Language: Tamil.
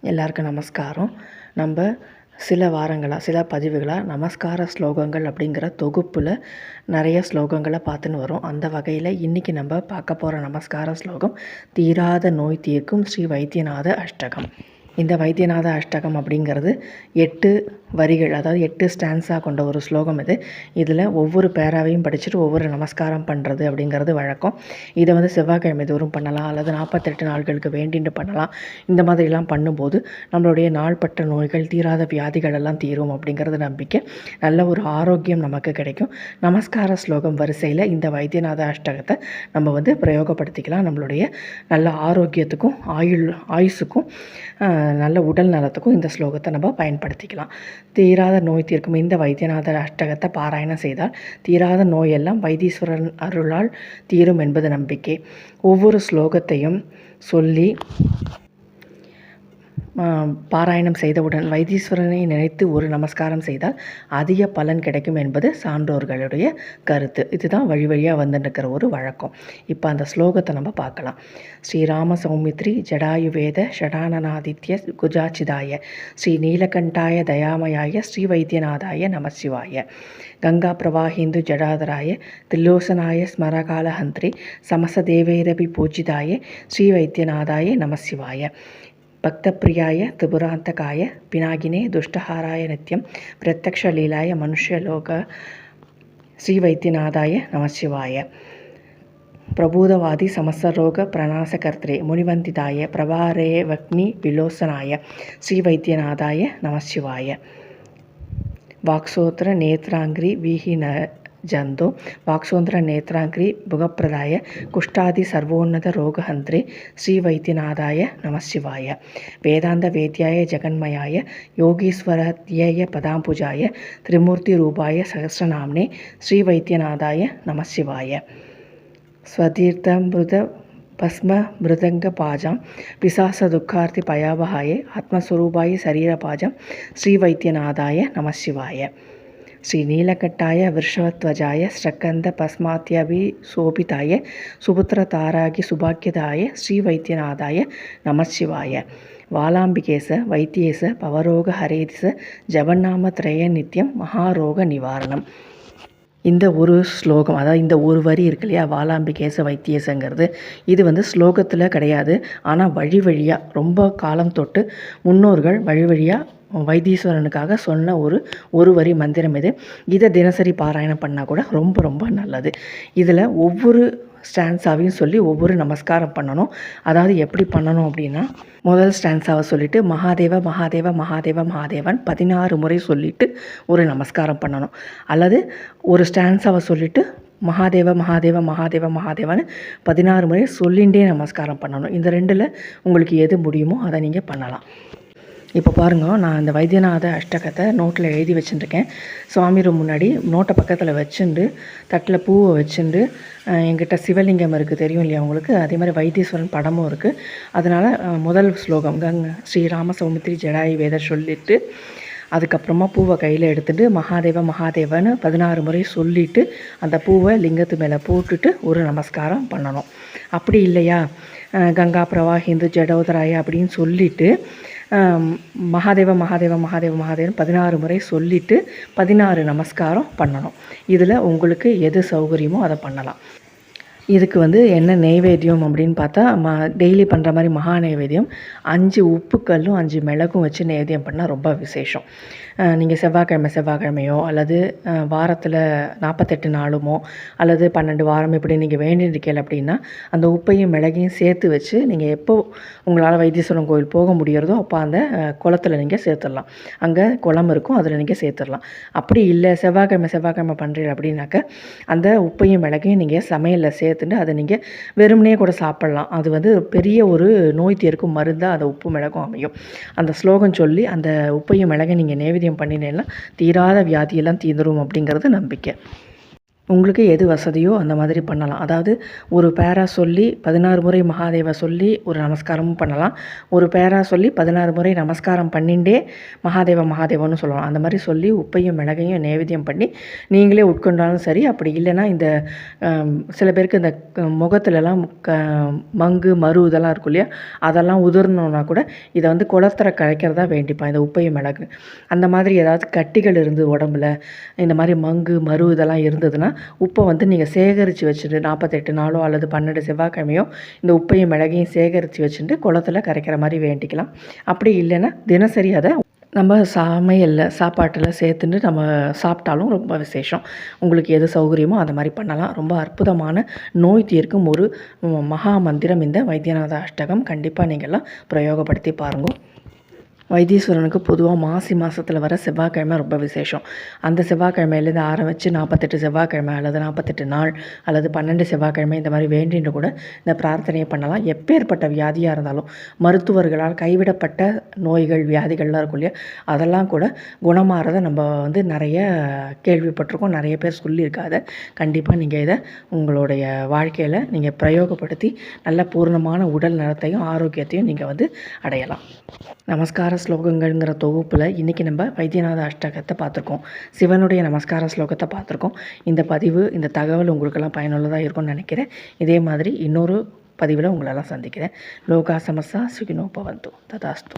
எல்லாருக்கும் நமஸ்காரம். நம்ம சில வாரங்களாக சில பதிவுகளாக நமஸ்கார ஸ்லோகங்கள் அப்படிங்கிற தொகுப்பில் நிறைய ஸ்லோகங்களை பார்த்துன்னு வரும். அந்த வகையில் இன்றைக்கி நம்ம பார்க்க போகிற நமஸ்கார ஸ்லோகம் தீராத நோய் தீர்க்கும் ஸ்ரீ வைத்தியநாத அஷ்டகம். இந்த வைத்தியநாத அஷ்டகம் அப்படிங்கிறது எட்டு வரிகள் அதாவது எட்டு ஸ்டான்ஸாக கொண்ட ஒரு ஸ்லோகம் இது. இதில் ஒவ்வொரு பேராவையும் படிச்சுட்டு ஒவ்வொரு நமஸ்காரம் பண்ணுறது அப்படிங்கிறது வழக்கம். இதை வந்து செவ்வாய்க்கிழமை தோறும் பண்ணலாம் அல்லது நாற்பத்தெட்டு நாட்களுக்கு வேண்டின்னு பண்ணலாம். இந்த மாதிரிலாம் பண்ணும்போது நம்மளுடைய நாள்பட்ட நோய்கள் தீராத வியாதிகள் எல்லாம் தீரும் அப்படிங்கிறது நம்பிக்கை. நல்ல ஒரு ஆரோக்கியம் நமக்கு கிடைக்கும். நமஸ்கார ஸ்லோகம் வரிசையில் இந்த வைத்தியநாத அஷ்டகத்தை நம்ம வந்து பிரயோகப்படுத்திக்கலாம். நம்மளுடைய நல்ல ஆரோக்கியத்துக்கும் ஆயுள் ஆயுசுக்கும் நல்ல உடல் நலத்துக்கும் இந்த ஸ்லோகத்தை நம்ம பயன்படுத்திக்கலாம். தீராத நோய் தீர்க்கும். இந்த வைத்தியநாதர் அஷ்டகத்தை பாராயணம் செய்தால் தீராத நோயெல்லாம் வைத்தீஸ்வரன் அருளால் தீரும் என்பது நம்பிக்கை. ஒவ்வொரு ஸ்லோகத்தையும் சொல்லி பாராயணம் செய்தவுடன் வைத்தீஸ்வரனை நினைத்து ஒரு நமஸ்காரம் செய்தால் அதிக பலன் கிடைக்கும் என்பது சான்றோர்களுடைய கருத்து. இதுதான் வழி வழியாக வந்துருக்கிற ஒரு வழக்கம். இப்போ அந்த ஸ்லோகத்தை நம்ம பார்க்கலாம். ஸ்ரீராம சௌமித்ரி ஜடாயுவேத ஷடானனாதித்ய குஜாச்சிதாய ஸ்ரீ நீலகண்டாய தயாமயாய ஸ்ரீ வைத்தியநாதாய நமசிவாய கங்கா பிரவாஹிந்து ஜடாதராய தில்லோசனாய ஸ்மரகாலஹந்திரி சமசதேவேரபி பூஜிதாய ஸ்ரீ வைத்தியநாதாய நமசிவாய. பக்தப்பிரியாய திபுராந்தகாய பினாகினே துஷ்டஹாராய நித்யம் பிரத்யக்ஷலீலாய மனுஷ்யலோக ஸ்ரீ வைத்தியநாதாய நமசிவாய. பிரபூதவாதி சமஸ்தரோக பிரணாசகர்த்திரே முனிவந்திதாய பிரபாரே வக்னி விலோசனாய ஸ்ரீ வைத்தியநாதாய ಜಂದು ವಾಕ್ಸೋಂದ್ರ ನೇತ್ರಾಂಗ್ರಿ ಭುಗಪ್ರದಾಯ ಕುಷ್ಟಾದಿ ಸರ್ವೋನ್ನತ ರೋಗಹಂತ್ರಿ ಶ್ರೀವೈದ್ಯನಾದಾಯ ನಮಃಶಿವಾಯ ವೇದಾಂತ ವೇದ್ಯಾಯ ಜಗನ್ಮಯಾಯ ಯೋಗೀಶ್ವರ ಧ್ಯೇಯ ಪದಾಂಬುಜಾಯ ತ್ರಿಮೂರ್ತಿರೂಪಾಯ ಸಹಸ್ರನಾಮ್ನೆ ಶ್ರೀವೈದ್ಯನಾದಾಯ ನಮಃಶಿವಾಯ ಸ್ವತೀರ್ಥಮೃತ ಭಸ್ಮ ಮೃದಂಗ ಪಾಜಂ ಪಿಸಾಸ ದುಃಖಾರ್ಥಿ ಪಯಾವಹಾಯ ಆತ್ಮಸ್ವರೂಪಾಯ ಶರೀರ ಪಾಜಂ ಶ್ರೀವೈದ್ಯನಾದಾಯ ನಮಃಶಿವಾಯ శ్రీనీలకట్టాయ వృషభధ్వజాయ స్రకంద పస్మాత్యభి శోభితాయ సుపుత్రతారాగి సుభాగ్యదాయ ஸ்ரீ வைத்தியநாதாய நமசிவாய வாலாம்பிகேச வைத்தியேச பவரோக ஹரேதிச ஜபநாமத்ரய நித்தியம் மகாரோக நிவாரணம் இந்த ஒரு ஸ்லோகம் அதாவது இந்த ஒரு வரி இருக்கு இல்லையா வாலாம்பிகேச வைத்தியசங்கிறது இது வந்து ஸ்லோகத்தில் கிடையாது. ஆனால் வழி வழியாக ரொம்ப காலம் தொட்டு முன்னோர்கள் வழி வழியாக வைத்தீஸ்வரனுக்காக சொன்ன ஒரு ஒரு வரி மந்திரம் இது. இதை தினசரி பாராயணம் பண்ணால் கூட ரொம்ப ரொம்ப நல்லது. இதில் ஒவ்வொரு ஸ்டான்ஸாவையும் சொல்லி ஒவ்வொரு நமஸ்காரம் பண்ணணும். அதாவது எப்படி பண்ணணும் அப்படின்னா முதல் ஸ்டான்ஸாவை சொல்லிவிட்டு மகாதேவ மகாதேவ மகாதேவ மகாதேவன் பதினாறு முறை சொல்லிவிட்டு ஒரு நமஸ்காரம் பண்ணணும். அல்லது ஒரு ஸ்டான்ஸாவை சொல்லிவிட்டு மகாதேவ மகாதேவ மகாதேவ மகாதேவன்னு பதினாறு முறை சொல்லிகிட்டே நமஸ்காரம் பண்ணணும். இந்த ரெண்டில் உங்களுக்கு எது முடியுமோ அதை நீங்கள் பண்ணலாம். இப்போ பாருங்கள் நான் இந்த வைத்தியநாத அஷ்டகத்தை நோட்டில் எழுதி வச்சுட்டுருக்கேன் சுவாமி ரூம் முன்னாடி நோட்டை பக்கத்தில் வச்சுண்டு தட்டில் பூவை வச்சுண்டு எங்கிட்ட சிவலிங்கம் இருக்குது தெரியும் இல்லையா உங்களுக்கு? அதே மாதிரி வைத்தீஸ்வரன் படமும் இருக்குது அதனால் முதல் ஸ்லோகம் கங்கை ஸ்ரீராம சௌமித்ரி ஜடாயு வேத சொல்லிட்டு அதுக்கப்புறமா பூவை கையில் எடுத்துகிட்டு மகாதேவ மகாதேவன்னு பதினாறு முறை சொல்லிவிட்டு அந்த பூவை லிங்கத்து மேலே போட்டுட்டு ஒரு நமஸ்காரம் பண்ணணும். அப்படி இல்லையா? கங்கா பிரவா ஹிந்து ஜடோதராய அப்படின்னு சொல்லிவிட்டு மகாதேவ மகாதேவ மகாதேவ மகாதேவன் பதினாறு முறை சொல்லிட்டு பதினாறு நமஸ்காரம் பண்ணணும். இதில் உங்களுக்கு எது சௌகரியமோ அதை பண்ணலாம். இதுக்கு வந்து என்ன நெய்வேத்தியம் அப்படின்னு பார்த்தா ம டெய்லி பண்ணுற மாதிரி மகா நெய்வேத்தியம் அஞ்சு உப்புக்கல்லும் அஞ்சு மிளகும் வச்சு நெய்வேத்தியம் பண்ணால் ரொம்ப விசேஷம். நீங்கள் செவ்வாய்க்கிழமை செவ்வாய்க்கிழமையோ அல்லது வாரத்தில் நாற்பத்தெட்டு நாளுமோ அல்லது பன்னெண்டு வாரம் இப்படி நீங்கள் வேண்டியிருக்கீங்க அப்படின்னா அந்த உப்பையும் மிளகையும் சேர்த்து வச்சு நீங்கள் எப்போ உங்களால் வைத்தீஸ்வரன் கோயில் போக முடியறதோ அப்போ அந்த குளத்தில் குளத்துல நீங்கள் சேர்த்துடலாம். அங்கே குளம் இருக்கும் அதில் நீங்கள் சேர்த்துடலாம். அப்படி இல்லை செவ்வாய்க்கிழமை செவ்வாய்க்கிழமை பண்ணுறீங்க அப்படின்னாக்க அந்த உப்பையும் மிளகையும் நீங்கள் சமையலில் சேர்த்துட்டு அதை நீங்கள் வெறுமனே கூட சாப்பிட்லாம். அது வந்து பெரிய ஒரு நோய் தீர்க்கும் மருந்தாக அந்த உப்பு மிளகும் அமையும். அந்த ஸ்லோகம் சொல்லி அந்த உப்பையும் மிளகை நீங்கள் நைவேத்தியம் பண்ணினேன்னா தீராத வியாதியெல்லாம் தீந்துரும் அப்படிங்கிறது நம்பிக்கை. உங்களுக்கு எது வசதியோ அந்த மாதிரி பண்ணலாம். அதாவது ஒரு பேரா சொல்லி பதினாறு முறை மகாதேவ சொல்லி ஒரு நமஸ்காரமும் பண்ணலாம். ஒரு பேரா சொல்லி பதினாறு முறை நமஸ்காரம் பண்ணிண்டே மகாதேவ மகாதேவன்னு சொல்லலாம். அந்த மாதிரி சொல்லி உப்பையும் மிளகையும் நைவேத்தியம் பண்ணி நீங்களே உட்கொண்டாலும் சரி அப்படி இல்லைன்னா இந்த சில பேருக்கு இந்த முகத்துலலாம் க மங்கு மரு இதெல்லாம் இருக்கும் இல்லையா? அதெல்லாம் உதிரணும்னா கூட இதை வந்து குளத்துல கரைக்கிறதா வேண்டிப்பா இந்த உப்பையும் மிளகு அந்த மாதிரி ஏதாவது கட்டிகள் இருந்து உடம்புல இந்த மாதிரி மங்கு மரு இதெல்லாம் இருந்ததுன்னா உப்பை வந்து நீங்கள் சேகரித்து வச்சுட்டு நாற்பத்தெட்டு நாளோ அல்லது பன்னெண்டு செவ்வாய்க்கிழமையோ இந்த உப்பையும் மிளகையும் சேகரித்து வச்சுட்டு குளத்துல கரைக்கிற மாதிரி வேண்டிக்கலாம். அப்படி இல்லைன்னா தினசரி அதை நம்ம சமையலில் சாப்பாட்டில் சேர்த்துட்டு நம்ம சாப்பிட்டாலும் ரொம்ப விசேஷம். உங்களுக்கு எது சௌகரியமோ அந்த மாதிரி பண்ணலாம். ரொம்ப அற்புதமான நோய் தீர்க்கும் ஒரு மகா மந்திரம் இந்த வைத்தியநாத அஷ்டகம். கண்டிப்பாக நீங்கள்லாம் பிரயோகப்படுத்தி பாருங்கள் வைத்தீஸ்வரனுக்கு பொதுவாக மாசி மாதத்தில் வர செவ்வாய்க்கிழமை ரொம்ப விசேஷம். அந்த செவ்வாய்க்கிழமையிலேருந்து ஆரம்பித்து நாற்பத்தெட்டு செவ்வாய்க்கிழமை அல்லது நாற்பத்தெட்டு நாள் அல்லது பன்னெண்டு செவ்வாய்க்கிழமை இந்த மாதிரி வேண்டின்னு கூட இந்த பிரார்த்தனையை பண்ணலாம். எப்பேற்பட்ட வியாதியாக இருந்தாலும் மருத்துவர்களால் கைவிடப்பட்ட நோய்கள் வியாதிகள்லாம் இருக்கும் இல்லையா? அதெல்லாம் கூட குணமாறதை நம்ம வந்து நிறைய கேள்விப்பட்டிருக்கோம். நிறைய பேர் சொல்லியிருக்காத கண்டிப்பாக நீங்கள் இதை உங்களுடைய வாழ்க்கையில் நீங்கள் பிரயோகப்படுத்தி நல்ல பூர்ணமான உடல் நலத்தையும் ஆரோக்கியத்தையும் நீங்கள் வந்து அடையலாம். நமஸ்கார ஸ்லோகங்கள்ங்கிற தொகுப்பில் இன்றைக்கி நம்ம வைத்தியநாத அஷ்டகத்தை பார்த்துருக்கோம். சிவனுடைய நமஸ்கார ஸ்லோகத்தை பார்த்துருக்கோம். இந்த பதிவு இந்த தகவல் உங்களுக்கெல்லாம் பயனுள்ளதாக இருக்கும்னு நினைக்கிறேன். இதே மாதிரி இன்னொரு பதிவில் உங்களெல்லாம் சந்திக்கிறேன். லோகா சமஸ்தா சுகினோ பவந்தோ. ததாஸ்து.